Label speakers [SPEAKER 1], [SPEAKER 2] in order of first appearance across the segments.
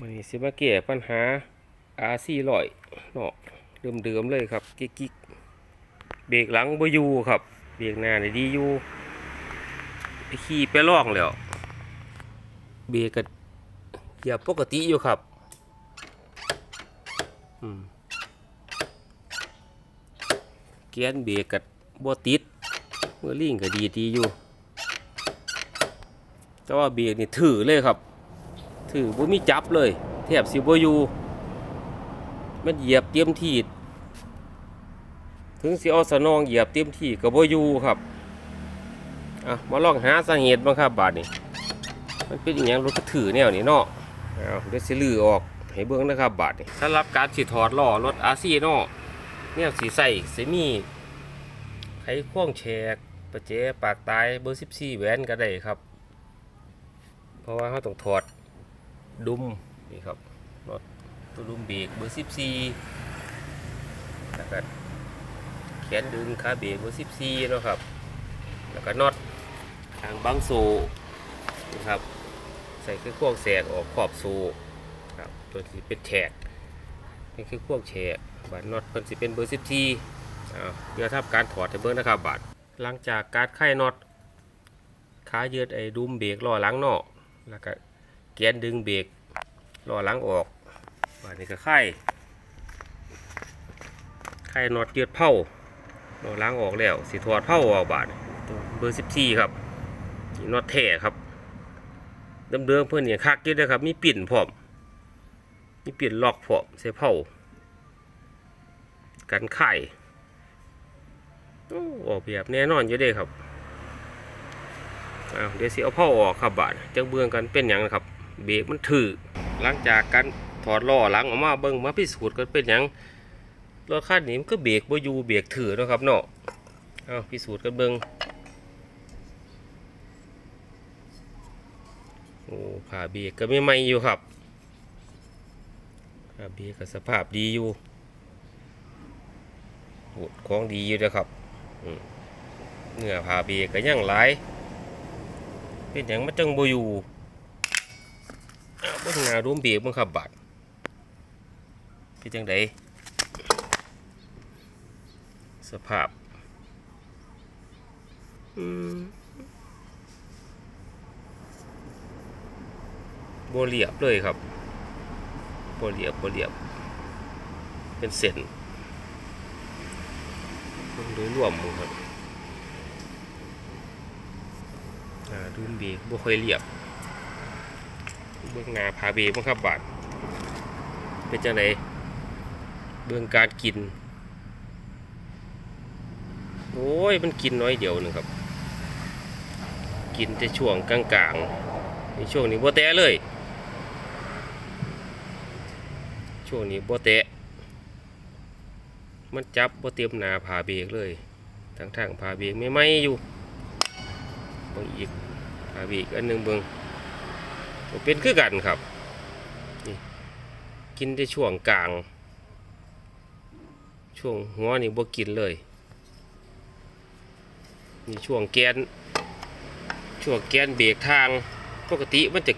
[SPEAKER 1] มันนี้สิมาแก้ปัญหาอาซี่ลอยเนาะเดิมๆเลยครับ กิ๊กกิ๊กเบรกหลังบ่อยู่ครับ เบรกหน้านี่ดีอยู่ไปขี่ไปล่องแล้วเบรกก็เหยียบปกติอยู่ครับอืมแกนเบรกก็บ่ติดเมื่อลิงก็ดีดีอยู่ แต่ว่าเบรกนี่ถือเลยครับ ถือบ่มีจับเลยแทบสิบ่อยู่มันเหยียบเต็มที่ถึงสิเอาสนองเหยียบเต็มที่ก็บ่อยู่ครับอะมาลองหาสาเหตุบ้างครับบาดนี้ มันเป็นอหยังรถก็ถือแนวนี้เนาะเอาเดี๋ยวสิลือออกให้เบิ่งนะครับบาดนี้สำหรับการสิถอดล้อรถอาซีเนาะแนวสิใส่สิมีไขควงแฉกประแจปากตายเบอร์ 14 แหวนก็ได้ครับ เพราะว่าเขาต้องถอด ดุมนี่ครับน็อตตัวดุมเบรกเบอร์14แล้วก็แขนดึงขาเบรกเบอร์14เนะครับ แล้วก็น็อตทางบังโซนะครับใส่เครื่อพวกแสกออกขอบโซครับตัวที่เป็นแฉกนี่คือพวกแฉกบาดน็อตเพิ่นสิเป็นเบอร์14อ้าวเดี๋ยวทำการถอดให้เบิ่งนะครับบาดหลังจากการไข่น็อตขายืดไอ้ดุมเบรกล้อหลังนาะแล้วก็ แกนดึงเบรกล้อหลังออกบาดนี้ก็ไข่ไข่น็อตยืดเผาล้อหลังออกแล้วสิถอดเผาออกบาดนี้ตัวเบอร์14ครับน็อตแท้ครับเดิมๆเพื่อนเนี่ยคักอยืดเลยครับมีปิ่นพร้อมมีปิ่นล็อกพร้อมใส่เผากันไข่โอ้ออกแบบแน่นอนอยู่เด้ครับเดี๋ยวสิเอาเผาออกครับบาดจังเบื้องกันเป็นหยังนะครับ เบรกมันถือหลังจากการถอดล้อหลังออกมาเบิ่งมาพิสูจน์กันเป็นหยังรถคันนี้มันก็เบรกบ่อยู่เบรกถือนะครับเนาะเอาพิสูจน์กันเบิ่งโอ้ผ่าเบรกก็ไม่ไหม่อยู่ครับผ่าเบรกก็สภาพดีอยู่โอ้ของดีอยู่นะครับเนื้อผ่าเบรกก็ยังหลายเป็นอย่างมันจังบ่อยู่ อ้าวบ่ถึงหน้าร่วมเบรกมึงครับบาดเป็นจังไดสภาพอืมบ่เรียบเลยครับโบเรียบโบเรียบ เป็นเส้นโดยรวมมดครับอ่าดูมเบรกบ่ค่อยเรียบ เบื้องหน้าพาเบรกบ้างครับบาดเป็นจังไดเบื้องการกิน โอ้ยมันกินน้อยเดียวหนึงครับ กินแต่ช่วงกลางๆในช่วงนี้บ่แตะเลย ช่วงนี้บ่แตะมันจับบ่เตรียมหน้าพาเบรกเลยทางทางๆพาเบรกไม่ไหมอยู่เบิ่งอีกหาอีกอันหนึงเบิ่ง เป็นคือกันครับนี่กินได้ช่วงกลาง ช่วงหัวนี่บ่กินเลยนี่ช่วงแกนช่วงแกนเบรกทางปกติมันจะ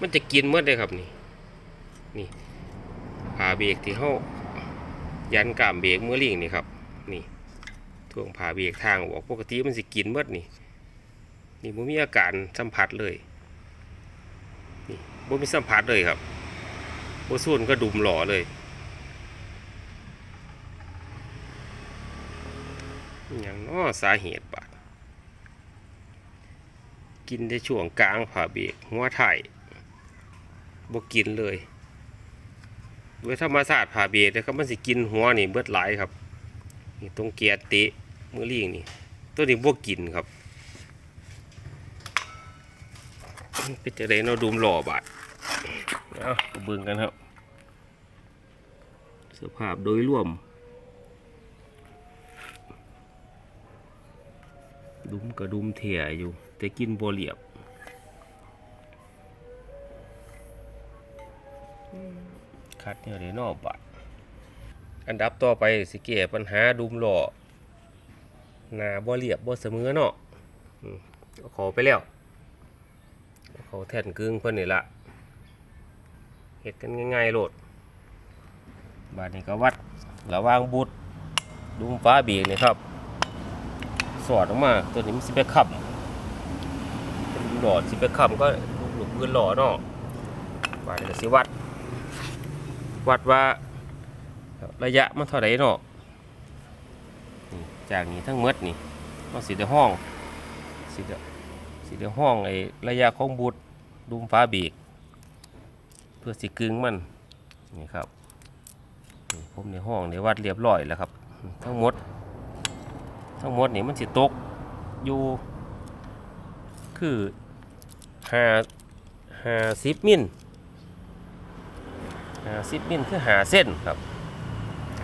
[SPEAKER 1] มันจะกินเมื่อได้ครับนี่นี่ผ่าเบรกที่เฮายันกามเบรกเมื่อลิงนี่ครับนี่ช่วงผ่าเบรกทางออกปกติมันสิกินเมื่อนี่นี่บ่มีอาการสัมผัสเลย บ่มีสัมผัสเลยครับบ่ส่วนก็ดุมหล่อเลยอย่างน้อสาเหตุบาดกินได้ช่วงกลางผ่าเบรกหัวไถ่บ่กินเลยโดยธรรมชาสติผ่าเบรกนะครับมันสิกินหัวนี่เบิดหลายครับนี่ตรงเกียร์เตะมือลิงนี่ ตัวนี้บ่กินครับเป็นจะได้เราดูมหล่อบาด เอาเบิ่งกันครับ สภาพโดยรวม ดุมกระดุมเถี่ยอยู่ แต่กินบ่เรียบคัดเนี่ยได้นอกบาดอันดับต่อไปสิแก้ปัญหาดุมหล่อหนาบ่เรียบบ่เสมอเนาะอืมเอาขอไปแล้ว เขาแท่นกึ่งเพิ่นนี่ละ เห็ดกันง่ายๆโหลดบาดนี้ก็วัดระหวางบุตรดุมฟ้าเบียนี่ครับ สอดออกมาตัวนี้มันสิไปขับหลอดสิไปขับก็หลุดปืนหล่อเนาะบาดนี้ก็สิวัด วัดว่าระยะมันเท่าไหร่เนาะนี่จากนี้ทั้งหมดนี่มันสิได้ห้องสิได้สิได้ห้องไอ้ระยะของบุตรดุมฟ้าเบียก เพื่อสิกึ่งมันนี่ครับผมในห้องในวัดเรียบร้อยแล้วครับ ทั้งหมด ทั้งหมดนี่มันสิตกอยู่คือห้าห้าสิบมิลห้าสิบมิลคือหาเส้นครับ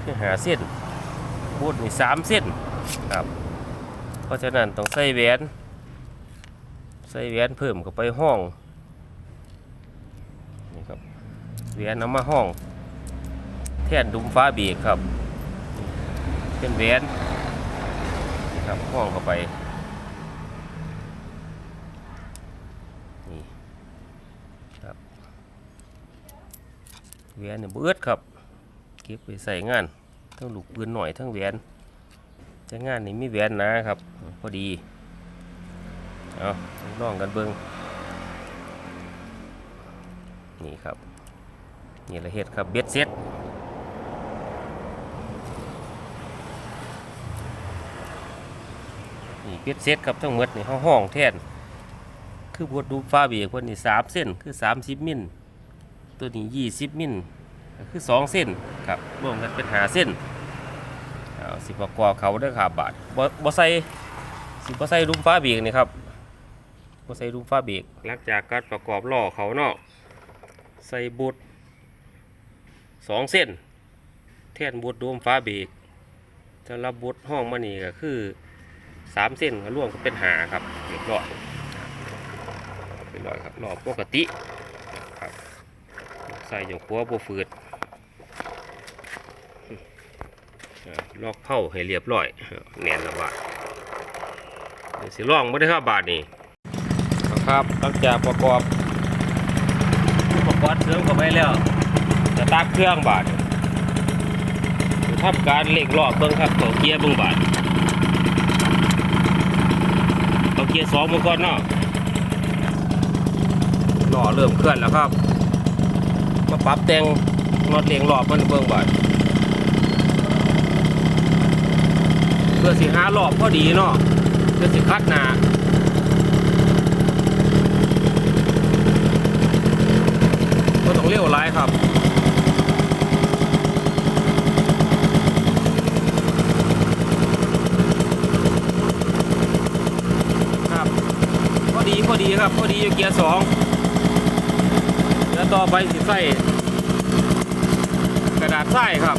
[SPEAKER 1] คือหาเส้นบูดนี่สามเส้นครับ เพราะฉะนั้นต้องใส่แหวน ใส่แหวนเพิ่มเข้าไปห้อง นี่ครับ แหวนเอามาห้อง แท่นดุมฟ้าเบรกครับเป็นแหวนนี่ครับห้องเข้าไปนี่ครับแหวนเนี่ยเบิดครับเก็บไปใส่งานทั้งลูกปืนหน่อยทั้งแหวนใช้งานนี่มีแหวนนะครับพอดีเอาลองกันเบิงนี่ครับ นี่ละเฮ็ดครับเบ็ดเซ็ตนี่เบ็ดเซ็ตครับทั้งหมดนี่ห้องห้องแทนคือบวดดูฟ้าเบียกคนนี่สามเส้นคือสามสิบมิลตัวนี้ยี่สิบมิลคือสองเส้นครับรวมกันเป็นหาเส้นเอาสิบประกอบเขาได้ขาบาทบ่บ่ใส่สิบ่ใส่ดุมฟ้าเบียกนี่ครับบ่ใส่ดุมฟ้าเบียกหลังจากการประกอบล่อเขาเนาะใส่บุตร สองเส้น แท่นบุตรวมฟ้าเบรกสำหรับบุตรห้องมานี่ก็คือสามเส้นก็ร่วมก็เป็นหาครับเรียบร้อยเรียบร้อยครับรอบปกติครับใส่อย่างขัวโบฟืดลอกเผาให้เรียบร้อยแน่นแล้วว่าเดี๋ยวสิลองไม่ได้ครับบาทนี่ครับหลังจากประกอบอุปกรณ์เสริมเข้าไปแล้ว จะตักเครื่องบาดทำการเล็กรอบเบิ่งครับต่อเกียร์เบิ่งบาดต่อเกียร์สองเมื่อก่อนเนาะล้อเริ่มเคลื่อนแล้วครับมาปรับแต่งน็อตเลียงรอบมันเบิ่งบาดเพื่อสิหารอบพอดีเนาะเพื่อสิคัดหนาก็ต้องเลี้ยวร้ายครับ พอ ดีครับพอดีอยู่เกียร์สองแล้วต่อไปสิใส่กระดาษทรายครับ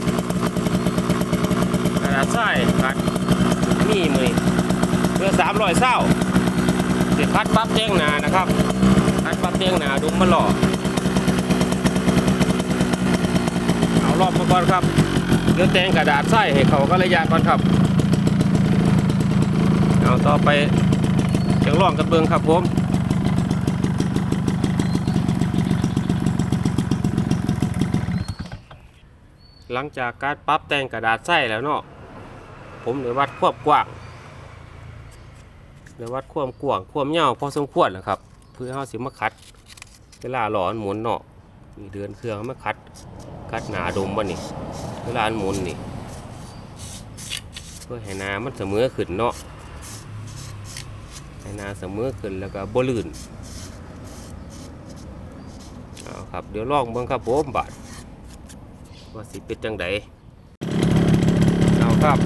[SPEAKER 1] กระดาษทรายคัดนี่มือเพื่อสามร้อยเศร้าสิคัดปั๊บเจ้งหนานะครับคัดปั๊บเจ้งหนาดุมมาหล่อเอารอบมาก่อนครับเดี๋ยวแต่งกระดาษใส่ให้เขาก็ระยะก่อนครับเอาต่อไปจังลองกันเบิงครับผม หลังจากการปรับแต่งกระดาษใส่แล้วเนาะผมเลยวัดควบกว้างเลยวัดความกว้างความยาวพอสมควรนะครับเพื่อเอาสิมาคัด เวลาหลอนหมุนเนาะมีเดือนเครื่องมาคัดคัดหนาดมบ่นี่เวลาอันหมุนนี่เพื่อให้นามันเสมอขึ้นเนาะให้หนาเสมอขึ้นแล้วก็บ่ลื่นเอาครับเดี๋ยวลองเบิ่งครับผมบาด ว่าสิเป็นจังไดเอาครับ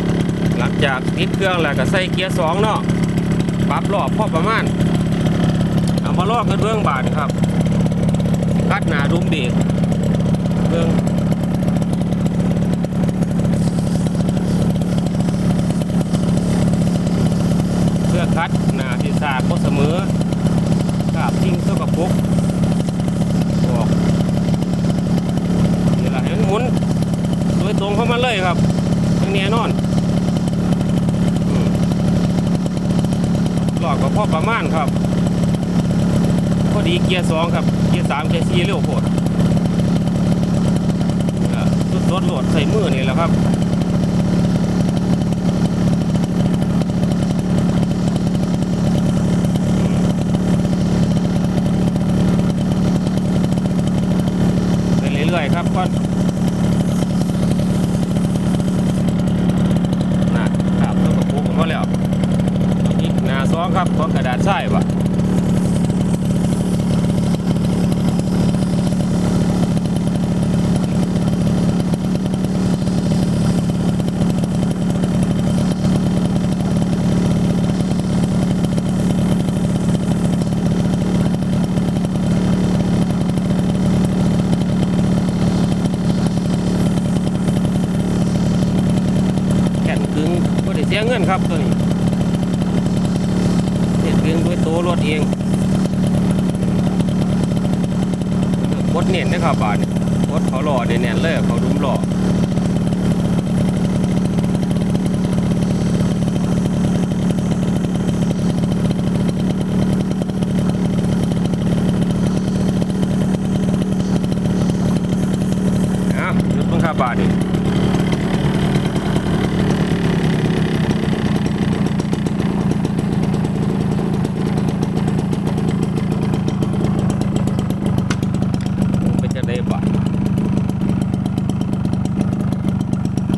[SPEAKER 1] หลังจากติดเครื่องแล้วก็ใส่เกียร์สองเนาะปรับรอบพอประมาณเอามาลอกกันเบื้องบาดครับคัดหนาดุมเบรกเบื้องเพื่อคัดหนาที่สาก็เสมอกาบทิ้งเท่ากับปุกออกนี่แหละให้มันหมุน ยตรงเข้ามาเลยครับตรงนี้นอนหลอกกับพ่อประมาณครับ พอดีเกียร์สองครับ เกียร์สามเกียร์สี่เร็วโคตรสุดรถโหลดใส่มือนี่แหละครับ สียเงินครับตัวนี้เห็ดกึ่งด้วยตัวรถเองกดเน้นนะครับบาทกดเขาหล่อเน้นเลยเขาดุมหล่อเอาหยุดเบังคับบาทนี่ เป็นจะได้บาท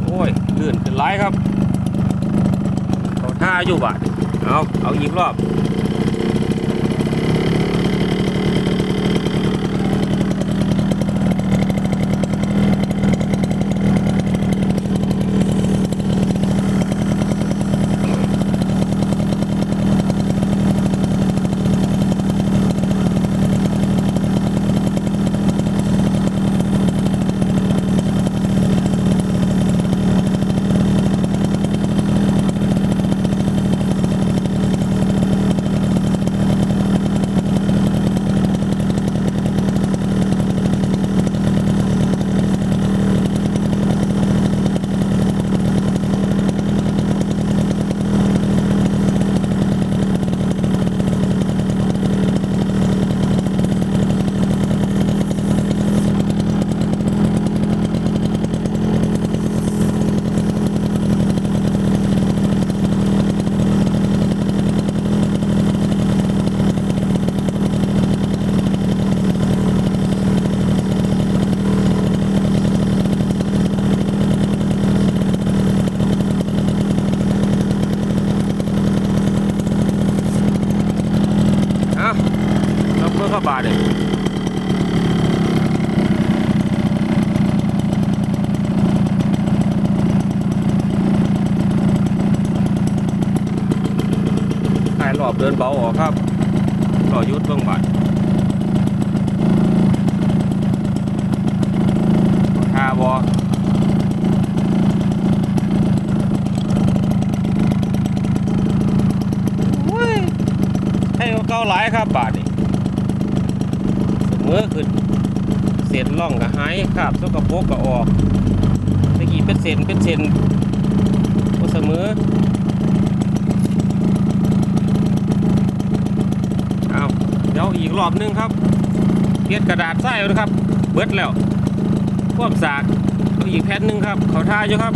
[SPEAKER 1] โอ้ยลื่นเป็นไรครับ เขาท่า อยู่บาทเอาเอาอีกรอบ ดินเบาออกครับรอยุดเบื้องบาททาบอโอ้ยให้เก้าหลายครับบาทนี่เสมอขึ้นเศษล่องก็หายคราบสกปรกก็ออกตะกี้เป็นเศษเป็นเศษก็เสมอเอาเดี๋ยว อีกรอบหนึงครับเทียดกระดาษใส่นะครับ เบิดแล้วควบสากเอาอีกแผ่นหนึ่งครับ เขาท่าอยู่ครับ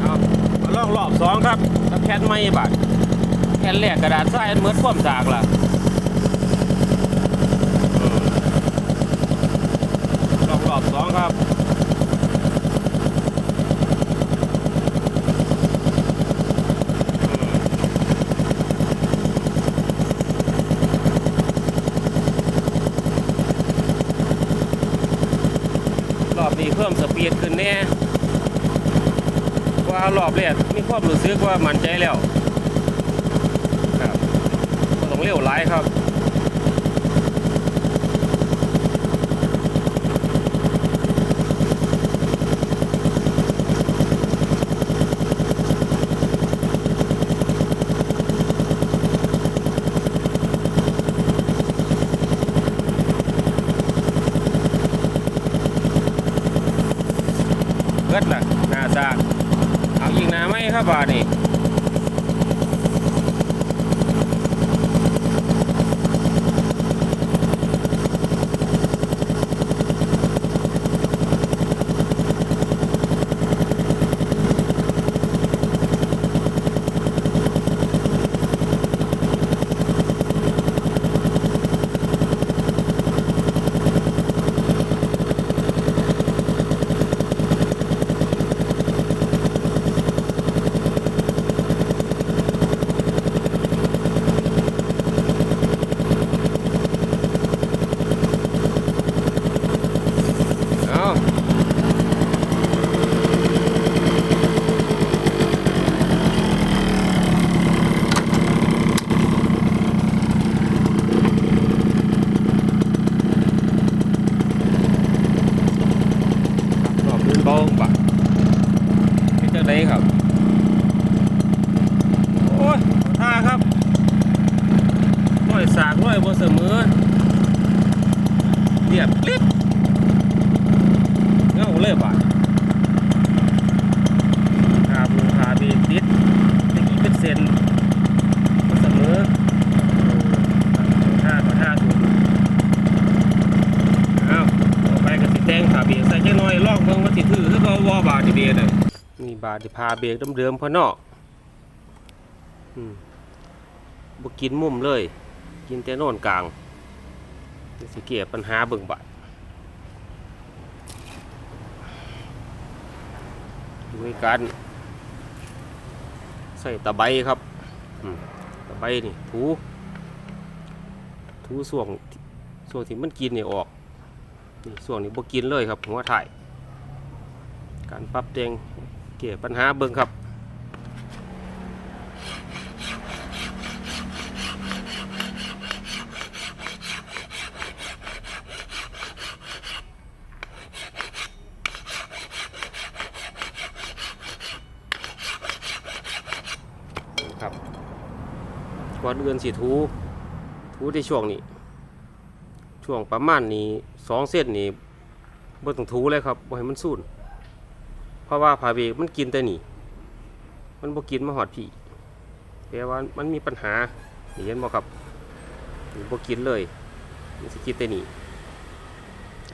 [SPEAKER 1] เอามาลองรอบสองครับกับแผ่นไม้บาทแผ่นแรกกระดาษทรายเหมือนความสากล่ะอืมรอบรอบสองครับ รอบนี้เพิ่มสปี ดขึ้นแน่กว่ารอบแรกมีความรู้สึกว่ามั่นใจแล้วครับต้องเร็วหลายครับ เบิดล่ะหน้าซากเอายิงน้าไม่ครับบาทนี่ จังหน่อยลองเบิ่งว่าสิถือคือบ่บ่บาดที่เบรกน่ะนี่ บาดที่พาเบรกเดิมๆพอเนาะอืมบ่กินมุมเลย กินแต่โน่นกลางสิเกียปัญหาเบิ่งบาดด้วยการใส่ตะไบครับตะไบนี่ถูถูส่วงส่วงที่มันกินนี่ออกนี่ส่วนนี้บ่กินเลยครับหัวถ่ายการปรับแต่ง เกี่ยปัญหาเบิ่งครับครับก่อนอื่นสิทูทูในช่วงนี้ ช่วงประมาณนี้สองเส้นนี้บ่ต้องถูเลยครับบ่ให้มันสูน ราะว่าพาเบกมันกินแต่นี่ มันบ่กินมาหอดพี่แปลว่ามันมีปัญหานี่เห็นบ่ครับบ่กินเลยมันสิกินแต่นี่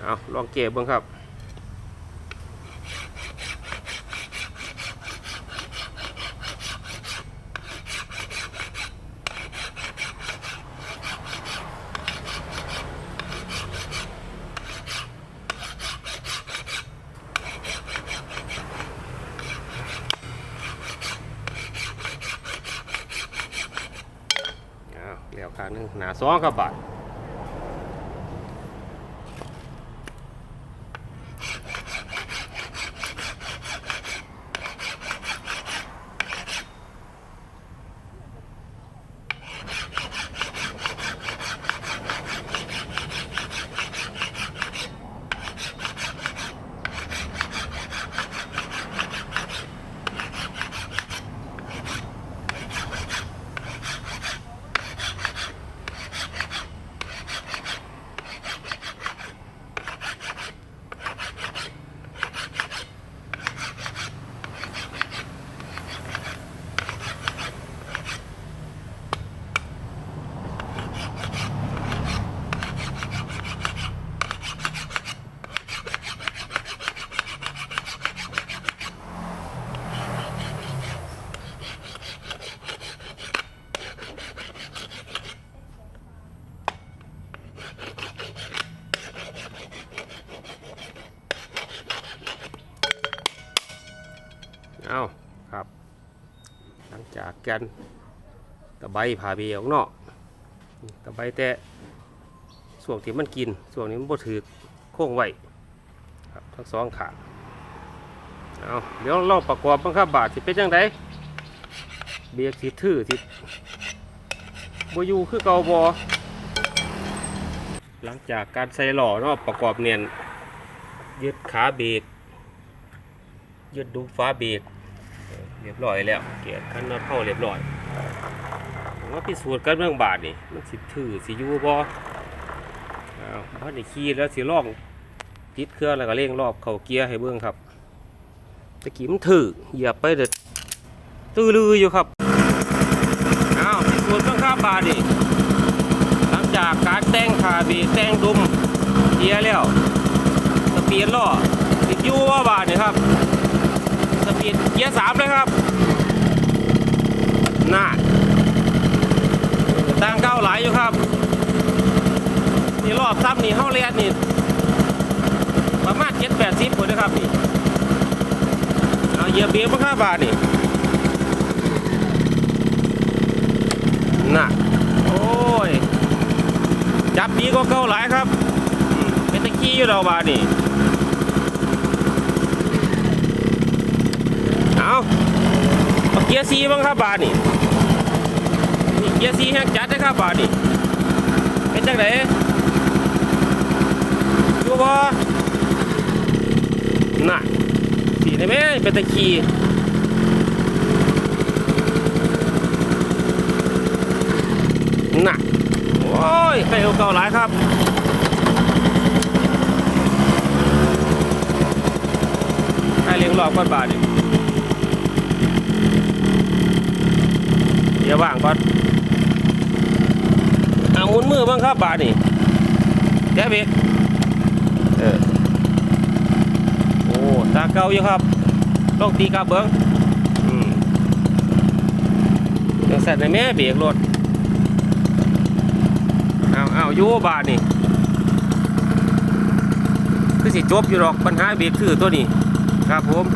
[SPEAKER 1] เอาลองเก็บเบิ่งครับ อ้าวแล้วข้างหนึงหนา สองครับบาทเอาครับ หลัง จันตะไบผ่าเบียออกนอกนี่ตะไบแต่ส่วนที่มันกิน ส่วนนี้มันบ่ถือโค้งไว้ครับทั้งสองขาเอาเดี๋ยวเราประกอบบังคับบาทสิเป็นยังไงเบียกสิถือสิบ่อยู่คือเก่าบอหลังจากการใส่หล่อเนาะประกอบเนียนยึดขาเบรกยึดดูฟ้าเบรก เรียบร้อยแล้ว เกียร์คันน็อตเข้าเรียบร้อยผมว่าพิสูจน์กันเรื่องบาทนี่มันสิถือสิยูบ่อ้าวพอด้ขี่แล้วสิล่องติดเครื่องแล้วก็เร่งรอบเข้าเกียร์ให้เบิ่งครับตะกี้มันถือเหยียบไปเด็ดตื้อลืออยู่ครับอ้าวพิสูจน์เรื่องค่าบาทนี่หลังจากการแต่งขาบีแต่งดุมเกียร์แล้วสปีดล้อติดยูว่าบาทนี่ครับ สามเลยครับน่าต่างเก้าหลายอยู่ครับนี่รอบซ้ำนี่เข้าเรียนนี่ประมาณเจ็ดแปดสิบคนนะครับนี่เอาเหยียบเบรกมาค่าบาทนี่น่ะโอ้ย จับดีก็เก้าหลายครับ เป็นตะกี้อยู่เราบาทนี่ เอา เกียร์ซีบ้างครับบาทนี่นี่เกียร์ซีแห้งจัดนะครับบาทนี่เป็นจังไดอยู่บ่น่ะสีได้ไหมเป็นตะคีน่ะโอ้ยใครเอเก่าหลายครับให้เลี้ยงรอบก้อนบาทนี่ เดี๋ยวว่างก่อนเอาหมุนมือบ้างครับบาทนี่แจ๊บเบกเออโอ้ตาเก่าอยู่ครับลองตีกลับเบิ้งอืมเดี๋ยวใส่ในแม่เบรกรถเอาเอาอยู่บาทนี่คือสิจบอยู่หรอกปัญหาเบรกคือตัวนี้ครับผม